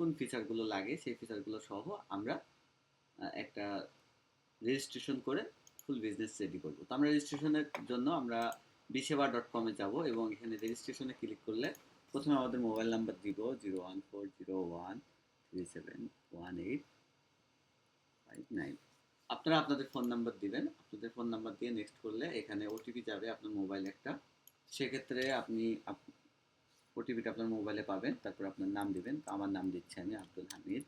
কোন ফিচারগুলো লাগে, সেই ফিচারগুলো সহ আমরা একটা রেজিস্ট্রেশন করে ফুল বিজনেস রেডি করব। তো আমরা রেজিস্ট্রেশনের জন্য আমরা বিসেবা ডট কমে যাব এবং এখানে রেজিস্ট্রেশনে ক্লিক করলে প্রথমে আমাদের মোবাইল নাম্বার দিব zero one four zero one three seven one eight five nine আপনারা আপনাদের ফোন নাম্বার দিবেন, আপনাদের ফোন নাম্বার দিয়ে নেক্সট করলে এখানে ওটিপি যাবে আপনার মোবাইল একটা। সেক্ষেত্রে আপনি ওটিপিটা আপনার মোবাইলে পাবেন, তারপর আপনার নাম দিবেন। তো আমার নাম দিচ্ছি আমি আব্দুল হামিদ।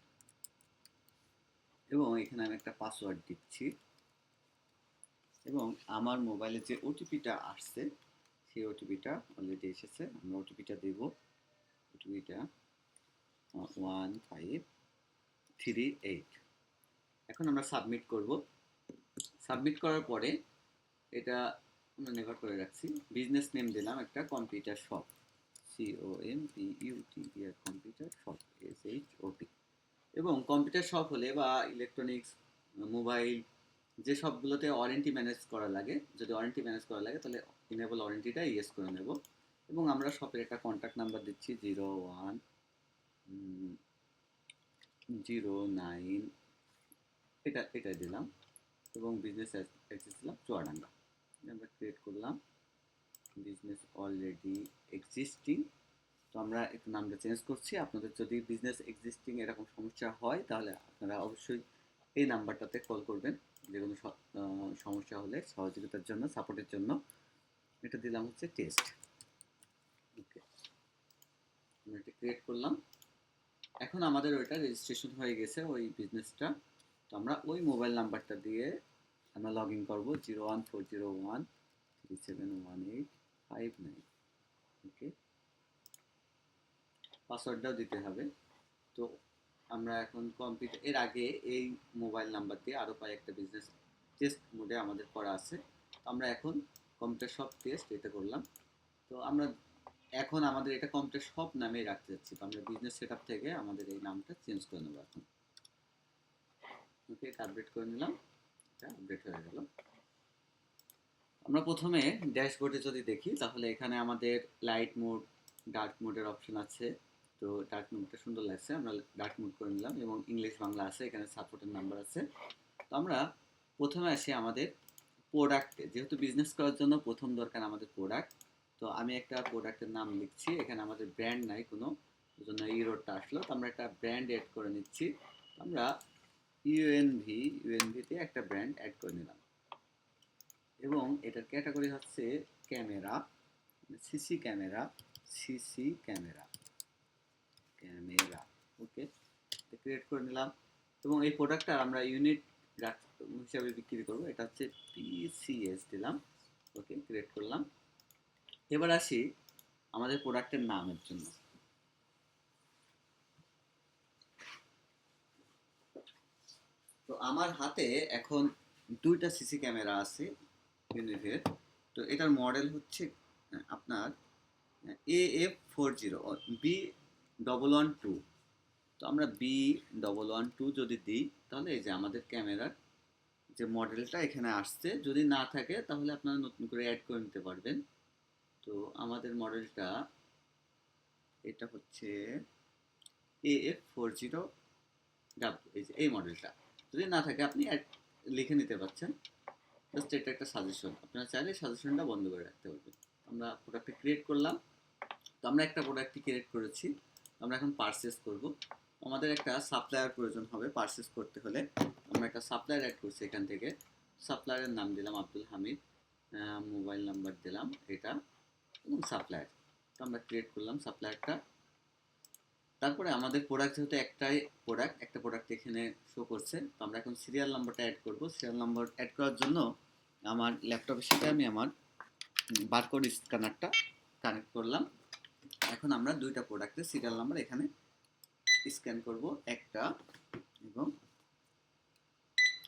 এবং এখানে আমি একটা পাসওয়ার্ড দিচ্ছি। এবং আমার মোবাইলে যে ওটিপিটা আসছে, সেই ওটিপিটা অলরেডি এসেছে। আমরা ওটিপিটা দেব। ওটিপিটা ওয়ান ফাইভ থ্রি এইট এখন আমরা সাবমিট করব। সাবমিট করার পরে এটা আমরা নেভার করে রাখছি। বিজনেস নেম দিলাম একটা computer shop C O M U T computer shop S H O P এবং কম্পিউটার শপ হলে বা ইলেকট্রনিক্স মোবাইল যে সবগুলোতে ওয়ারেন্টি ম্যানেজ করা লাগে, যদি ওয়ারেন্টি ম্যানেজ করা লাগে, তাহলে ইনেবল ওয়ারেন্টিটা ইয়েস করে নেব। এবং আমরা শপের একটা কন্ট্যাক্ট নাম্বার দিচ্ছি জিরো ওয়ান জিরো নাইন এটা এটা দিলাম। এবং বিজনেস অ্যাক্সেস দিলাম, চুয়াডাঙ্গা। আমরা ক্রিয়েট করলাম। বিজনেস অলরেডি এক্সিস্টিং তো আমরা একটু নামটা চেঞ্জ করছি। আপনাদের যদি বিজনেস এক্সিস্টিং এরকম সমস্যা হয়, তাহলে আপনারা অবশ্যই এই নাম্বারটাতে কল করবেন। যে কোনো সমস্যা হলে, সহযোগিতার জন্য সাপোর্টের জন্য। এটা দিলাম হচ্ছে টেস্ট ওকে আমরা এটা ক্রিয়েট করলাম। এখন আমাদের ওইটা রেজিস্ট্রেশন হয়ে গেছে, ওই বিজনেসটা তো আমরা ওই মোবাইল নাম্বারটা দিয়ে আমরা লগ ইন করব। Zero one four zero one three seven one eight five nine okay পাসওয়ার্ডটাও দিতে হবে। তো আমরা এখন কম্পিউটার এর আগে এই মোবাইল নাম্বার দিয়ে আরও কয়েকটা বিজনেস টেস্ট মোডে আমাদের করা আছে। আমরা এখন কম্পিউটার শপ টেস্ট এটা করলাম। তো আমরা এখন আমাদের এটা কম্পিউটার শপ নামেই রাখতে যাচ্ছি। তো আমরা বিজনেস সেট থেকে আমাদের এই নামটা চেঞ্জ করে নেব এখন। ওকে এটা আপডেট করে নিলাম। এটা আপডেট হয়ে গেল। আমরা প্রথমে ড্যাশবোর্ডে যদি দেখি, তাহলে এখানে আমাদের লাইট মোড ডার্ক মোডের অপশন আছে। তো ডার্ক মোডটা সুন্দর লাগছে। আমরা ডার্ক মোড করে নিলাম এবং ইংলিশ বাংলা আছে, এখানে সাপোর্টের নাম্বার আছে। তো আমরা প্রথমে আসি আমাদের প্রোডাক্টে যেহেতু বিজনেস করার জন্য প্রথম দরকার আমাদের প্রোডাক্ট তো আমি একটা প্রোডাক্টের নাম লিখছি। এখানে আমাদের ব্র্যান্ড নাই কোনো, ওই জন্য এই রোডটা আসলো। তো আমরা একটা ব্র্যান্ড অ্যাড করে নিচ্ছি। আমরা ইউএনভি ইউএনভিতে একটা ব্র্যান্ড অ্যাড করে নিলাম। এবং এটার ক্যাটাগরি হচ্ছে camera CC camera CC camera. Camera okay create করে নিলাম। এবং এই প্রোডাক্টটা আমরা ইউনিট হিসাবে বিক্রি করব। এটা হচ্ছে পিসিএস দিলাম ওকে ক্রিয়েট করলাম। এবার আসি আমাদের প্রোডাক্টের নামের জন্য। তো আমার হাতে এখন দুইটা সিসি ক্যামেরা আছে। ইউনিভের তো এটার মডেল হচ্ছে আপনার A F four zero B double one two তো আমরা বি ডবল ওয়ান টু যদি দিই, তাহলে এই যে আমাদের ক্যামেরার যে মডেলটা এখানে আসছে, যদি না থাকে, তাহলে আপনারা নতুন করে অ্যাড করে নিতে পারবেন। তো আমাদের মডেলটা এটা হচ্ছে A F four zero W এই যে, এই মডেলটা যদি না থাকে, আপনি অ্যাড লিখে নিতে পারছেন। জাস্ট এটা একটা সাজেশন আপনারা চাইলে সাজেশনটা বন্ধ করে রাখতে পারবেন। আমরা প্রোডাক্টটা ক্রিয়েট করলাম। তো আমরা একটা প্রোডাক্টটি ক্রিয়েট করেছি। আমরা এখন পারচেস করব। আমাদের একটা সাপ্লায়ার প্রয়োজন হবে পারচেস করতে হলে। আমরা একটা সাপ্লায়ার অ্যাড করছি এখান থেকে। সাপ্লায়ারের নাম দিলাম আব্দুল হামিদ। মোবাইল নাম্বার দিলাম এটা এবং সাপ্লায়ার তো আমরা ক্রিয়েট করলাম সাপ্লায়ারটা তারপরে আমাদের প্রোডাক্ট যেহেতু একটাই প্রোডাক্ট একটা প্রোডাক্ট এখানে শো করছে। তো আমরা এখন সিরিয়াল নাম্বারটা অ্যাড করব। সিরিয়াল নাম্বার অ্যাড করার জন্য আমার ল্যাপটপের সাথে আমি আমার বারকোড স্ক্যানারটা কানেক্ট করলাম। এখন আমরা দুইটা প্রোডাক্টের সিরিয়াল নাম্বার এখানে স্ক্যান করব, একটা এবং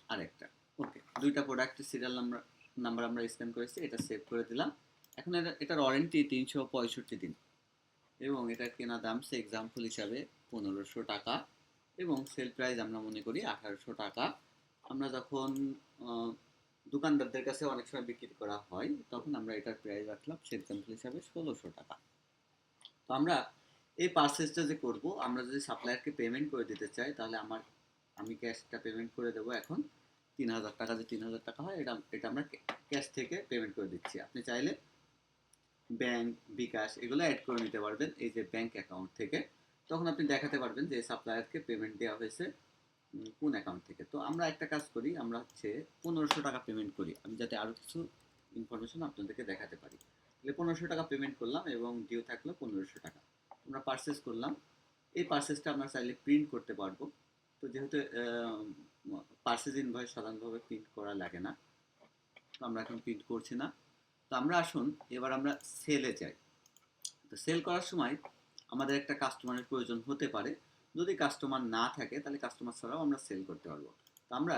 আরেকটা। ওকে দুইটা প্রোডাক্টের সিরিয়াল নাম্বার নাম্বার আমরা স্ক্যান করেছি, এটা সেভ করে দিলাম। এখন এটা, এটার ওয়ারেন্টি তিনশো পঁয়ষট্টি দিন। এবং এটার কেনা দাম সে এক্সাম্পল হিসাবে পনেরোশো টাকা। এবং সেল প্রাইস আমরা মনে করি আঠারোশো টাকা। আমরা যখন দোকানদারদের কাছে অনেক সময় বিক্রি করা হয়, তখন আমরা এটার প্রাইস রাখলাম সে এক্সাম্পল হিসাবে ষোলোশো টাকা। তো আমরা এই পার্সেসটা যে করব, আমরা যদি সাপ্লায়ারকে পেমেন্ট করে দিতে চাই, তাহলে আমার, আমি ক্যাশটা পেমেন্ট করে দেবো এখন তিন হাজার টাকা, যে তিন হাজার টাকা হয়, এটা এটা আমরা ক্যাশ থেকে পেমেন্ট করে দিচ্ছি। আপনি চাইলে ব্যাংক বিকাশ এগুলো অ্যাড করে নিতে পারবেন, এই যে ব্যাংক অ্যাকাউন্ট থেকে। তখন আপনি দেখাতে পারবেন যে সাপ্লায়ারকে পেমেন্ট দেওয়া হয়েছে কোন অ্যাকাউন্ট থেকে? তো আমরা একটা কাজ করি, আমরা হচ্ছে পনেরোশো টাকা পেমেন্ট করি। আমি যাতে আরও কিছু ইনফরমেশন আপনাদেরকে দেখাতে পারি। তাহলে পনেরোশো টাকা পেমেন্ট করলাম এবং ডিউ থাকল পনেরোশো টাকা। আমরা পারচেস করলাম। এই পারচেসটা আমরা চাইলে প্রিন্ট করতে পারব। তো যেহেতু পার্সেস ইনভয়েস সাধারণভাবে প্রিন্ট করা লাগে না, তো আমরা এখন প্রিন্ট করছি না। তো আমরা আসুন, এবার আমরা সেলে যাই। তো সেল করার সময় আমাদের একটা কাস্টমারের প্রয়োজন হতে পারে। যদি কাস্টমার না থাকে, তাহলে কাস্টমার ছাড়াও আমরা সেল করতে পারব। তো আমরা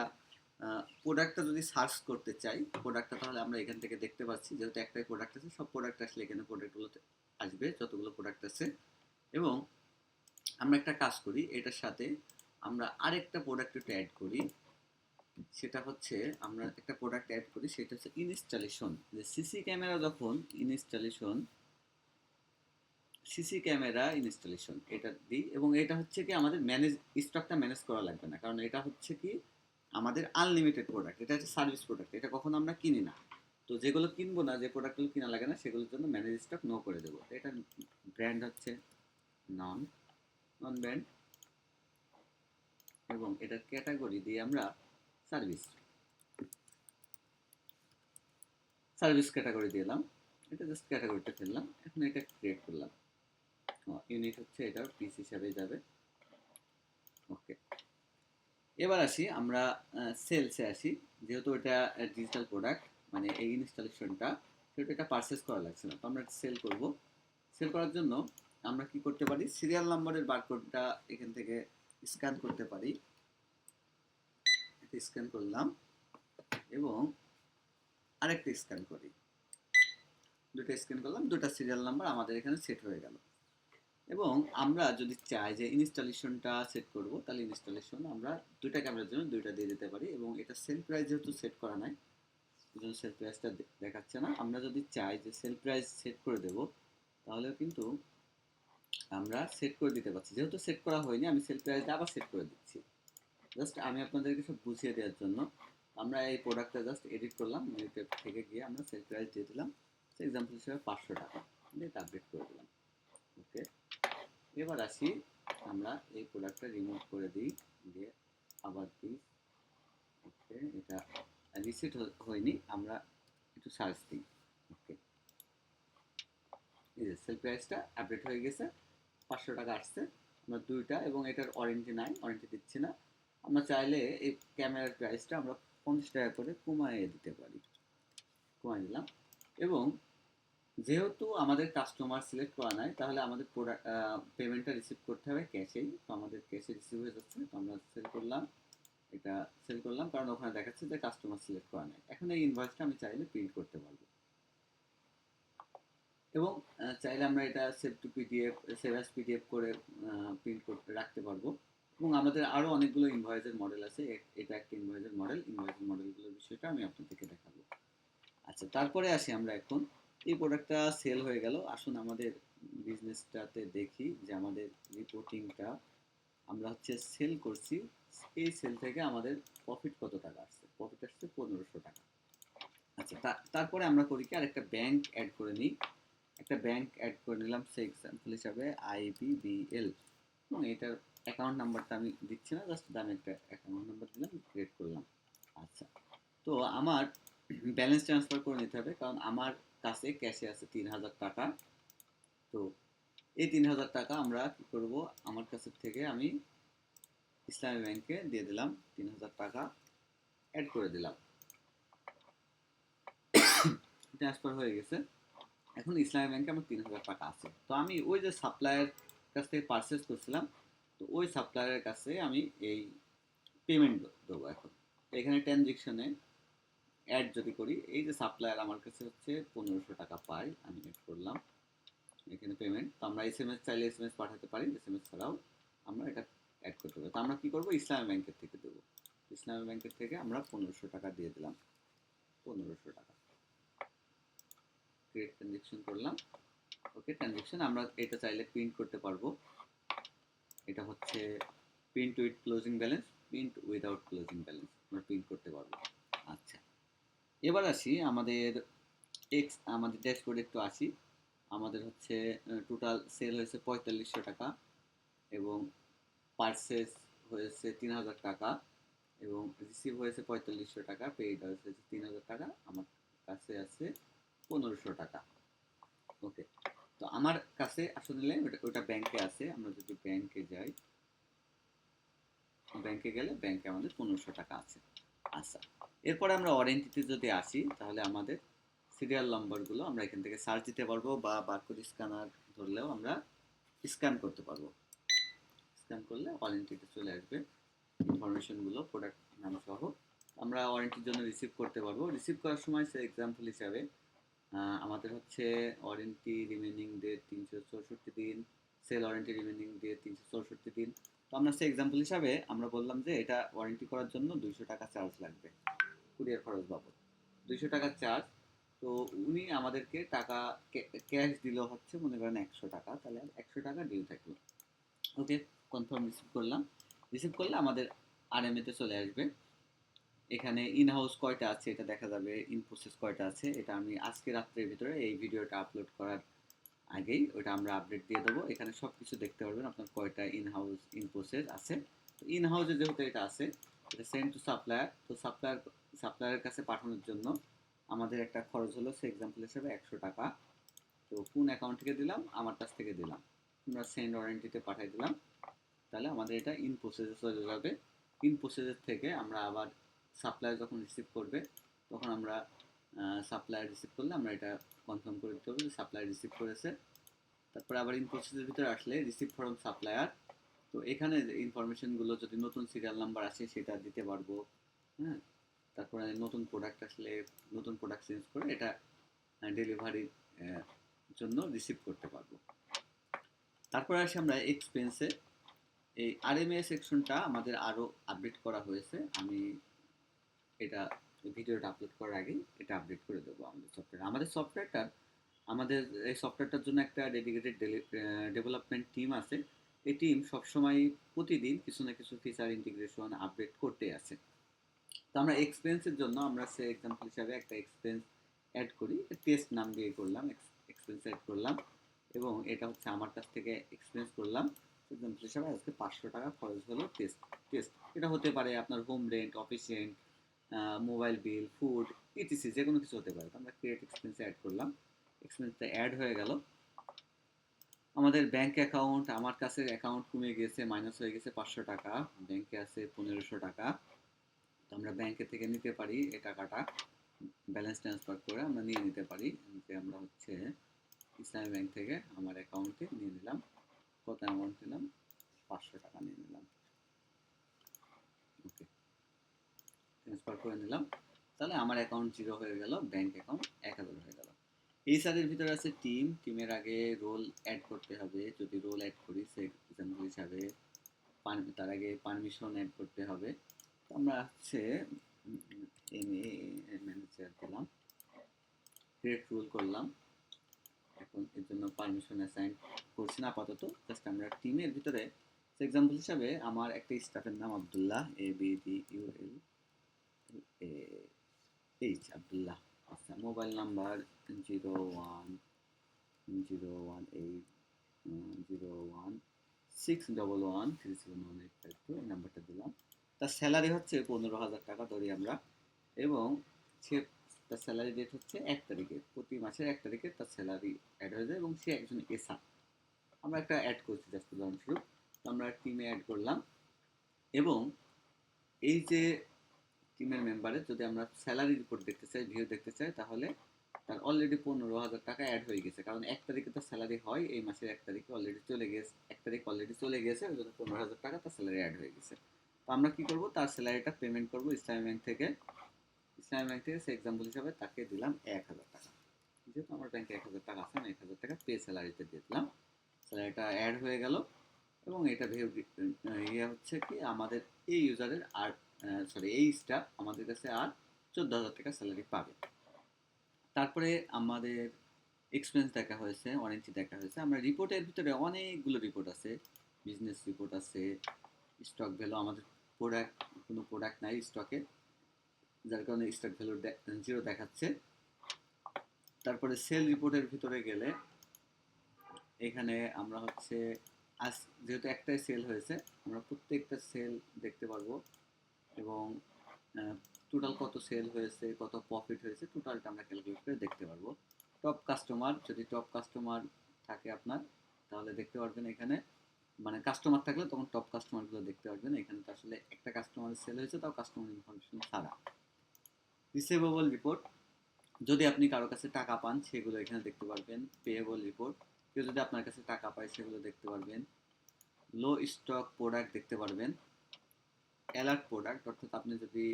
প্রোডাক্টটা যদি সার্চ করতে চাই প্রোডাক্টটা তাহলে আমরা এখান থেকে দেখতে পাচ্ছি যেহেতু একটাই প্রোডাক্ট আছে, সব প্রোডাক্ট আসলে এখানে প্রোডাক্টগুলোতে আসবে, যতগুলো প্রোডাক্ট আছে। এবং আমরা একটা কাজ করি, এটার সাথে আমরা আরেকটা প্রোডাক্ট একটু অ্যাড করি। সেটা হচ্ছে, আমরা একটা প্রোডাক্ট অ্যাড করি, সেটা হচ্ছে ইনস্টলেশন যে সিসি ক্যামেরা যখন ইনস্টলেশন সিসি ক্যামেরা ইনস্টলেশন, এটা দিই। এবং এটা হচ্ছে কি আমাদের ম্যানেজ, স্টকটা ম্যানেজ করা লাগবে না। কারণ এটা হচ্ছে কি আমাদের আনলিমিটেড প্রোডাক্ট এটা হচ্ছে সার্ভিস প্রোডাক্ট এটা কখনো আমরা কিনি না। তো যেগুলো কিনবো না, যে প্রোডাক্টগুলো কিনা লাগে না, সেগুলোর জন্য ম্যানেজ স্টক নো করে দেবো। এটা ব্র্যান্ড হচ্ছে নন নন ব্র্যান্ড এবং এটার ক্যাটাগরি দিয়ে আমরা সার্ভিস সার্ভিস ক্যাটাগরি দিলাম। এটা জাস্ট ক্যাটাগরিটা ফেললাম। এখন এটা ক্রিয়েট করলাম। ইউনিট হচ্ছে এটা পিস হিসাবে যাবে। ওকে এবার আসি, আমরা সেলসে আসি। যেহেতু এটা ডিজিটাল প্রোডাক্ট মানে এই ইনস্টলেশনটা সেহেতু এটা পারচেস করা লাগছে না। তো আমরা সেল করব। সেল করার জন্য আমরা কি করতে পারি? সিরিয়াল নাম্বারের বারকোডটা এখান থেকে স্ক্যান করতে পারি। এটা স্ক্যান করলাম এবং আরেকটা স্ক্যান করি। দুটো স্ক্যান করলাম, দুটো সিরিয়াল নাম্বার আমাদের এখানে সেট হয়ে গেল। এবং আমরা যদি চাই যে ইনস্টলেশনটা সেট করব, তাহলে ইনস্টলেশন আমরা দুইটা ক্যামেরার জন্য দুইটা দিয়ে দিতে পারি এবং এটা সেল প্রাইস যেহেতু সেট করা নাই জন্য সেল প্রাইসটা দেখাচ্ছে না। আমরা যদি চাই যে সেল প্রাইস সেট করে দেব তাহলে কিন্তু আমরা সেট করে দিতে পারছি। যেহেতু সেট করা হয়নি, আমি সেল প্রাইসটা আবার সেট করে দিচ্ছি। জাস্ট আমি আপনাদেরকে সব বুঝিয়ে দেওয়ার জন্য আমরা এই প্রোডাক্টটা জাস্ট এডিট করলাম ইউটিউব থেকে গিয়ে আমরা সেল প্রাইস দিয়ে দিলাম। এক্সাম্পল হিসেবে পাঁচশো টাকা। দিয়ে আপডেট করে দিলাম। ওকে? এবার আসি আমরা এই প্রোডাক্টটা রিমুভ করে দিই, দিয়ে আবার দিই। ওকে এটা রিসেট হয়নি, আমরা একটু সার্চ দিই। ওকে এই যে সেল প্রাইসটা আপডেট হয়ে গেছে, পাঁচশো টাকা আসছে। আমরা দুইটা, এবং এটার ওয়ারেন্টি নাই ওয়ারেন্টি দিচ্ছি না। আমরা চাইলে এই ক্যামেরার প্রাইসটা আমরা পঞ্চাশ টাকা করে কমাইয়ে দিতে পারি। কমাই দিলাম। এবং যেহেতু আমাদের কাস্টমার সিলেক্ট করা নাই, তাহলে আমাদের প্রোডাক্ট পেমেন্টটা রিসিভ করতে হবে ক্যাশেই তো আমাদের ক্যাশে রিসিভ হয়ে যাচ্ছে, তো আমরা সেল করলাম। এটা সেল করলাম, কারণ ওখানে দেখাচ্ছে যে কাস্টমার সিলেক্ট করা নাই। এখন এই ইনভয়েসটা আমি চাইলে প্রিন্ট করতে পারব। এবং চাইলে আমরা এটা save to PDF save as PDF করে প্রিন্ট করতে রাখতে পারব। এবং আমাদের আরও অনেকগুলো ইনভয়েসের মডেল আছে। এটা একটা ইনভয়েসের মডেল ইনভয়েসের মডেলগুলোর বিষয়টা আমি আপনাদেরকে দেখাবো। আচ্ছা তারপরে আসি আমরা এখন। এই প্রোডাক্টটা সেল হয়ে গেল। আসুন আমাদের বিজনেসটাতে দেখি যে আমাদের রিপোর্টিংটা আমরা হচ্ছে সেল করছি। এই সেল থেকে আমাদের প্রফিট কত টাকা আসছে? প্রফিট আসছে পনেরোশো টাকা। আচ্ছা তারপরে আমরা করি কি? আরেকটা ব্যাংক অ্যাড করে নিই। একটা ব্যাংক অ্যাড করে নিলাম সে এক্সাম্পল হিসাবে আইবিবিএল এবং এটার অ্যাকাউন্ট নাম্বারটা আমি দিচ্ছি না জাস্ট আমি একটা অ্যাকাউন্ট নাম্বার দিলাম ক্রিয়েট করলাম। আচ্ছা তো আমার ব্যালেন্স ট্রান্সফার করে নিতে হবে। কারণ আমার কাছে ক্যাশে আছে তিন হাজার টাকা। তো এই তিন হাজার টাকা আমরা কি করব? আমার কাছে থেকে আমি ইসলামী ব্যাংকে দিয়ে দিলাম তিন হাজার টাকা অ্যাড করে দিলাম। ট্রান্সফার হয়ে গেছে। এখন ইসলামী ব্যাংকে আমার তিন হাজার টাকা আছে। তো আমি ওই যে সাপ্লায়ার কাছ থেকে পারচেস করছিলাম, তো ওই সাপ্লায়ারের কাছে আমি এই পেমেন্ট দেবো এখন। এখানে ট্রানজেকশনে অ্যাড যদি করি, এই যে সাপ্লায়ার আমার কাছে হচ্ছে পনেরোশো টাকা পাই আমি অ্যাড করলাম। এখানে পেমেন্ট তো আমরা এস এম এস চাইলে এস এম এস পাঠাতে পারি এস এম এস ছাড়াও আমরা এটা অ্যাড করতে পারি। তো আমরা কী করব? ইসলামী ব্যাংকের থেকে দেবো। ইসলামী ব্যাংকের থেকে আমরা পনেরোশো টাকা দিয়ে দিলাম। পনেরোশো টাকা। ক্রিয়েট ট্রানজেকশন করলাম। ওকে ট্রানজেকশন আমরা এটা চাইলে প্রিন্ট করতে পারব। এটা হচ্ছে print with closing balance print without closing balance আমরা প্রিন্ট করতে পারব। আচ্ছা। এবার আসি আমাদের এক্স আমাদের ড্যাশবোর্ডে একটু আসি। আমাদের হচ্ছে টোটাল সেল হয়েছে পঁয়তাল্লিশশো টাকা এবং পার্সেস হয়েছে তিন হাজার টাকা এবং রিসিভ হয়েছে পঁয়তাল্লিশশো টাকা পেইড হয়েছে তিন হাজার টাকা, আমার কাছে আছে পনেরোশো টাকা। ওকে তো আমার কাছে আসলে ওটা ব্যাংকে আছে, আমরা যদি ব্যাংকে যাই ব্যাংকে গেলে ব্যাংকে আমাদের পনেরোশো টাকা আছে। আচ্ছা এরপরে আমরা ওয়ারেন্টিতে যদি আসি, তাহলে আমাদের সিরিয়াল নম্বরগুলো আমরা এখান থেকে সার্চ দিতে পারব বা বারকোড স্ক্যানার ধরলেও আমরা স্ক্যান করতে পারব। স্ক্যান করলে ওয়ারেন্টিতে চলে আসবে। ইনফরমেশনগুলো প্রোডাক্ট নাম সহ আমরা ওয়ারেন্টির জন্য রিসিভ করতে পারব। রিসিভ করার সময় সে এক্সাম্পল হিসাবে আমাদের হচ্ছে ওয়ারেন্টি রিমেনিং ডেট তিনশো চৌষট্টি দিন সেল ওয়ারেন্টি রিমেনিং ডেট তিনশো চৌষট্টি দিন। তো আমরা সে এক্সাম্পল হিসাবে আমরা বললাম যে এটা ওয়ারেন্টি করার জন্য দুইশো টাকা চার্জ লাগবে। কুরিয়ার খরচ বাবদ। দুইশো টাকা চার্জ তো উনি আমাদেরকে টাকা ক্যাশ দিল হচ্ছে মনে করেন একশো টাকা। তাহলে একশো টাকা ডিউ থাকল। ওকে কনফার্ম রিসিভ করলাম। রিসিভ করলে আমাদের আর তে চলে আসবে। এখানে ইন হাউস কয়টা আছে এটা দেখা যাবে ইন প্রসেস কয়টা আছে, এটা আমি আজকে রাত্রের ভিতরে এই ভিডিওটা আপলোড করার আগেই ওটা আমরা আপডেট দিয়ে দেবো। এখানে সব কিছু দেখতে পারবেন আপনার কয়টা ইন হাউস ইন প্রসেস আছে ইন হাউসে যেহেতু এটা আছে, এটা সেন্ড টু সাপ্লায়ার তো সাপ্লায়ার সাপ্লায়ারের কাছে পাঠানোর জন্য আমাদের একটা খরচ হলো সে এক্সাম্পল হিসেবে একশো টাকা। তো কোন অ্যাকাউন্ট থেকে দিলাম? আমার কাছ থেকে দিলাম। আমরা সেন্ড ওয়ারেন্টিতে পাঠিয়ে দিলাম। তাহলে আমাদের এটা ইন প্রসেসে চলে যাবে। ইন প্রসেসের থেকে আমরা আবার সাপ্লায়ার যখন রিসিভ করবে, তখন আমরা সাপ্লায়ার রিসিভ করলে আমরা এটা কনফার্ম করে দিতে হবে যে সাপ্লায়ার রিসিভ করেছে। তারপরে আবার ইন প্রসেসের ভিতরে আসলে রিসিভ ফ্রম সাপ্লায়ার তো এখানে ইনফরমেশনগুলো যদি নতুন সিরিয়াল নাম্বার আসে, সেটা দিতে পারব। হ্যাঁ? তারপরে নতুন প্রোডাক্ট আসলে নতুন প্রোডাক্ট চেঞ্জ করে এটা ডেলিভারির জন্য রিসিভ করতে পারব। তারপরে আসি আমরা এক্সপেন্সে এই আরএমএ সেকশনটা আমাদের আরও আপডেট করা হয়েছে। আমি এটা ভিডিওটা আপলোড করার আগেই এটা আপডেট করে দেবো আমাদের সফটওয়্যার আমাদের সফটওয়্যারটার আমাদের এই সফটওয়্যারটার জন্য একটা ডেডিকেটেড ডেভেলপমেন্ট টিম আছে। এই টিম সবসময় প্রতিদিন কিছু না কিছু ফিচার ইন্টিগ্রেশন আপডেট করতে আছে তো আমরা এক্সপেন্সের জন্য আমরা সে এক্সাম্পল হিসাবে একটা এক্সপেন্স অ্যাড করি টেস্ট নাম দিয়ে করলাম এক্সপেন্স অ্যাড করলাম এবং এটা হচ্ছে আমার কাছ থেকে এক্সপেন্স করলাম। এক্সাম্পল হিসাবে আজকে পাঁচশো টাকা খরচ হলো টেস্ট টেস্ট এটা হতে পারে আপনার home rent office rent mobile bill food etc যে কোনো কিছু হতে পারে। তো আমরা ক্রিয়েট এক্সপেন্সে অ্যাড করলাম। এক্সপেন্সটা অ্যাড হয়ে গেল। আমাদের ব্যাংক অ্যাকাউন্ট আমার কাছে অ্যাকাউন্ট কমে গেছে মাইনাস হয়ে গেছে পাঁচশো টাকা। ব্যাংকে আছে পনেরোশো টাকা। তো আমরা ব্যাংকে থেকে নিতে পারি এই টাকাটা। ব্যালেন্স ট্রান্সফার করে আমরা নিয়ে নিতে পারি। যে আমরা হচ্ছে ইসলামী ব্যাংক থেকে আমার অ্যাকাউন্টে নিয়ে নিলাম। কত অ্যামাউন্ট নিলাম? পাঁচশো টাকা নিয়ে নিলাম। ওকে ট্রান্সফার করে নিলাম। তাহলে আমার অ্যাকাউন্ট জিরো হয়ে গেল ব্যাংক অ্যাকাউন্ট এক হাজার হয়ে গেল। এই সারের ভিতরে আছে টিম টিমের আগে রোল অ্যাড করতে হবে। যদি রোল অ্যাড করি, সে এক্সাম্পল হিসাবে তার আগে পারমিশন অ্যাড করতে হবে। আমরা হচ্ছে এম এ ম্যানেজার দিলাম। ক্রিয়েট রুল করলাম। এখন এর জন্য পারমিশন অ্যাসাইন করছি না, আপাতত। জাস্ট আমরা টিমের ভিতরে এক্সাম্পল হিসাবে আমার একটা স্টাফের নাম Abdullah A B D U L H Abdullah. আচ্ছা mobile number zero one zero one eight zero one six double one three seven one eight five two এই নাম্বারটা দিলাম। তার স্যালারি হচ্ছে পনেরো হাজার টাকা ধরি আমরা এবং সে তার স্যালারি ডেট হচ্ছে এক তারিখে। প্রতি মাসের এক তারিখে তার স্যালারি অ্যাড হয়ে যায় এবং সে একজন এসা আমরা একটা অ্যাড করছি জাস্ট উদাহরণস্বরূপ। আমরা টিমে অ্যাড করলাম এবং এই যে টিমের মেম্বারে যদি আমরা স্যালারি রিপোর্ট দেখতে চাই ভিউ দেখতে চাই, তাহলে তার অলরেডি পনেরো হাজার টাকা অ্যাড হয়ে গেছে। কারণ এক তারিখে তার স্যালারি হয়, এই মাসের এক তারিখে অলরেডি চলে গেছে, এক তারিখ অলরেডি চলে গেছে, ওই জন্য পনেরো হাজার টাকা তার স্যালারি অ্যাড হয়ে গেছে। তো আমরা কি করব? তার স্যালারিটা পেমেন্ট করব ইসলামী ব্যাংক থেকে। ইসলামী ব্যাংক থেকে সে এক্সাম্পল হিসাবে তাকে দিলাম এক হাজার টাকা। যেহেতু আমার ব্যাংকে এক হাজার টাকা আছে, আমি এক হাজার টাকা পে স্যালারিতে দিয়ে দিলাম। স্যালারিটা অ্যাড হয়ে গেল এবং এটা ভেবে ইয়ে হচ্ছে কি, আমাদের এই ইউজারের আর সরি এই স্টাফ আমাদের কাছে আর চোদ্দ হাজার টাকা স্যালারি পাবে। তারপরে আমাদের এক্সপেন্স দেখা হয়েছে ওয়ারেন্টি দেখা হয়েছে। আমরা রিপোর্টের ভিতরে অনেকগুলো রিপোর্ট আছে। বিজনেস রিপোর্ট আছে স্টক ভ্যালু আমাদের প্রোডাক্ট কোনো প্রোডাক্ট নাই স্টকে যার কারণে স্টক ভ্যালু জিরো দেখাচ্ছে। তারপরে সেল রিপোর্টের ভিতরে গেলে, এখানে আমরা হচ্ছে, আজ যেহেতু একটাই সেল হয়েছে, আমরা প্রত্যেকটা সেল দেখতে পারব। এবং টোটাল কত সেল হয়েছে, কত প্রফিট হয়েছে টোটালটা আমরা ক্যালকুলেট করে দেখতে পারব। টপ কাস্টমার যদি টপ কাস্টমার থাকে আপনার, তাহলে দেখতে পারবেন এখানে মানে কাস্টমার থাকলে তখন টপ কাস্টমারগুলো দেখতে পারবেন। এখানে তো আসলে একটা কাস্টমারের সেল হয়েছে, তাও কাস্টমার ইনফরমেশন ছাড়া। রিসিভেবল রিপোর্ট যদি আপনি কারও কাছে টাকা পান, সেগুলো এখানে দেখতে পারবেন। পেয়েবল রিপোর্ট কেউ যদি আপনার কাছে টাকা পায়, সেগুলো দেখতে পারবেন। লো স্টক প্রোডাক্ট দেখতে পারবেন। অ্যালার্ট প্রোডাক্ট অর্থাৎ আপনি যদি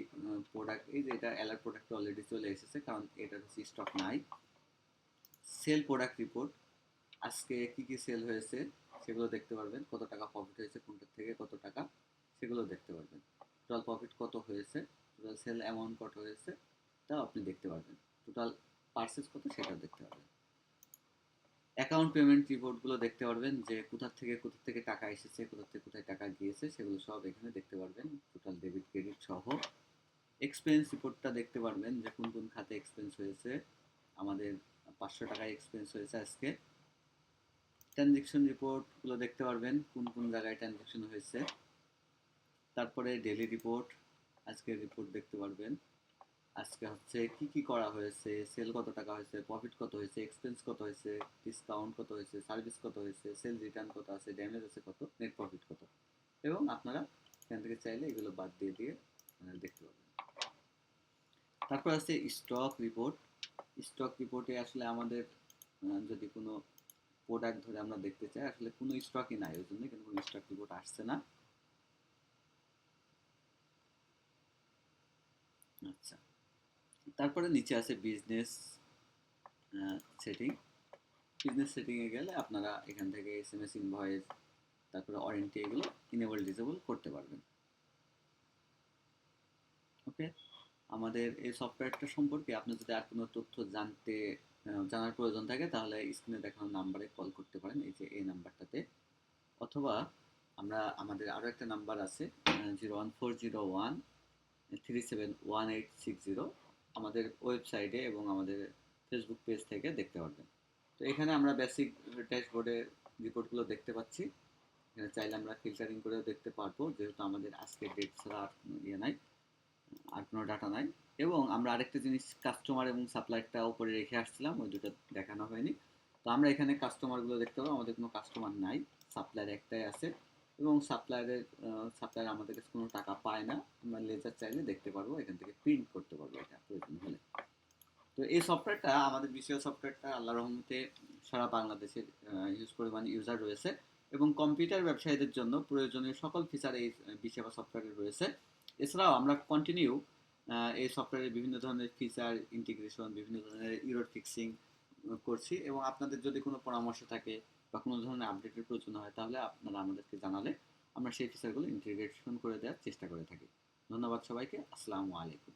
প্রোডাক্ট এই যে এটা অ্যালার্ট প্রোডাক্ট অলরেডি চলে এসেছে, কারণ এটা হচ্ছে স্টক নাই। সেল প্রোডাক্ট রিপোর্ট আজকে কি কি সেল হয়েছে? সেগুলো দেখতে পারবেন, কত টাকা প্রফিট হয়েছে কোনটার থেকে কত টাকা, সেগুলো দেখতে পারবেন। টোটাল প্রফিট কত হয়েছে টোটাল সেল অ্যামাউন্ট কত হয়েছে তাও আপনি দেখতে পারবেন। টোটাল পার্সেস কত সেটাও দেখতে পারবেন। অ্যাকাউন্ট পেমেন্ট রিপোর্টগুলো দেখতে পারবেন, যে কোথা থেকে কোথা থেকে টাকা এসেছে কোথা থেকে কোথায় টাকা গিয়েছে, সেগুলো সব এখানে দেখতে পারবেন। টোটাল ডেবিট ক্রেডিট সহ। এক্সপেন্স রিপোর্টটা দেখতে পারবেন, যে কোন কোন খাতে এক্সপেন্স হয়েছে, আমাদের পাঁচশো টাকায় এক্সপেন্স হয়েছে আজকে। ট্রানজেকশন রিপোর্টগুলো দেখতে পারবেন, কোন কোন জায়গায় ট্রানজেকশন হয়েছে। তারপরে ডেলি রিপোর্ট, আজকের রিপোর্ট দেখতে পারবেন। আজকে হচ্ছে কি কি করা হয়েছে, সেল কত টাকা হয়েছে প্রফিট কত হয়েছে এক্সপেন্স কত হয়েছে ডিসকাউন্ট কত হয়েছে সার্ভিস কত হয়েছে সেল রিটার্ন কত আছে ড্যামেজ আছে কত নেট প্রফিট কত। এবং আপনারা এখান থেকে চাইলে এগুলো বাদ দিয়ে দিয়ে দেখতে পাবেন তারপর আছে স্টক রিপোর্ট স্টক রিপোর্টে আসলে আমাদের যদি কোনো প্রোডাক্ট ধরে আমরা দেখতে চাই, আসলে কোনো স্টকই নাই ওই জন্য কিন্তু কোনো স্টক রিপোর্ট আসছে না। আচ্ছা তারপরে নিচে আছে বিজনেস সেটিং বিজনেস সেটিংয়ে গেলে আপনারা এখান থেকে এস এম এস ইনভয়েস তারপরে ওয়ারেন্টি এগুলো ইনেবল ডিসেবল করতে পারবেন। ওকে আমাদের এই সফটওয়্যারটা সম্পর্কে আপনি যদি আর কোনো তথ্য জানতে জানার প্রয়োজন থাকে, তাহলে স্ক্রিনে দেখানো নাম্বারে কল করতে পারেন, এই যে এই নাম্বারটাতে অথবা আমরা, আমাদের আরও একটা নাম্বার আছে zero one four zero one three seven one eight six zero আমাদের ওয়েবসাইটে এবং আমাদের ফেসবুক পেজ থেকে দেখতে পারবেন। তো এখানে আমরা বেসিক ড্যাশবোর্ডে রিপোর্টগুলো দেখতে পাচ্ছি। এখানে চাইলে আমরা ফিল্টারিং করেও দেখতে পারব, যেহেতু আমাদের আজকের ডেট ছাড়া আর ইয়ে নাই, আর কোনো ডাটা নাই। এবং আমরা আরেকটা জিনিস কাস্টমার এবং সাপ্লাইয়ারটা উপরে রেখে আসছিলাম, ওই দুটো দেখানো হয়নি। তো আমরা এখানে কাস্টমারগুলো দেখতে পাবো, আমাদের কোনো কাস্টমার নাই সাপ্লায়ার একটাই আছে এবং সাপ্লায়ারের সাপ্লায়ার আমাদের কাছে কোনো টাকা পায় না। আমরা লেজার চাইলে দেখতে পারব, এখান থেকে প্রিন্ট করতে পারব এটা প্রয়োজন হলে। তো এই সফটওয়্যারটা আমাদের বিশেষ সফটওয়্যারটা আল্লাহ রহমতে সারা বাংলাদেশের ইউজ পরিমাণ ইউজার রয়েছে এবং কম্পিউটার ব্যবসায়ীদের জন্য প্রয়োজনীয় সকল ফিচার এই বিশেষা সফটওয়্যারে রয়েছে। এছাড়াও আমরা কন্টিনিউ এই সফটওয়্যারের বিভিন্ন ধরনের ফিচার ইন্টিগ্রেশন বিভিন্ন ধরনের ইরোর ফিক্সিং করছি এবং আপনাদের যদি কোনো পরামর্শ থাকে বা কোনো ধরনের আপডেটের প্রয়োজন হয়, তাহলে আপনারা আমাদেরকে জানালে আমরা সেই ফিচারগুলো ইন্টিগ্রেশন করে দেওয়ার চেষ্টা করে থাকি। ধন্যবাদ সবাইকে। আসসালামু আলাইকুম।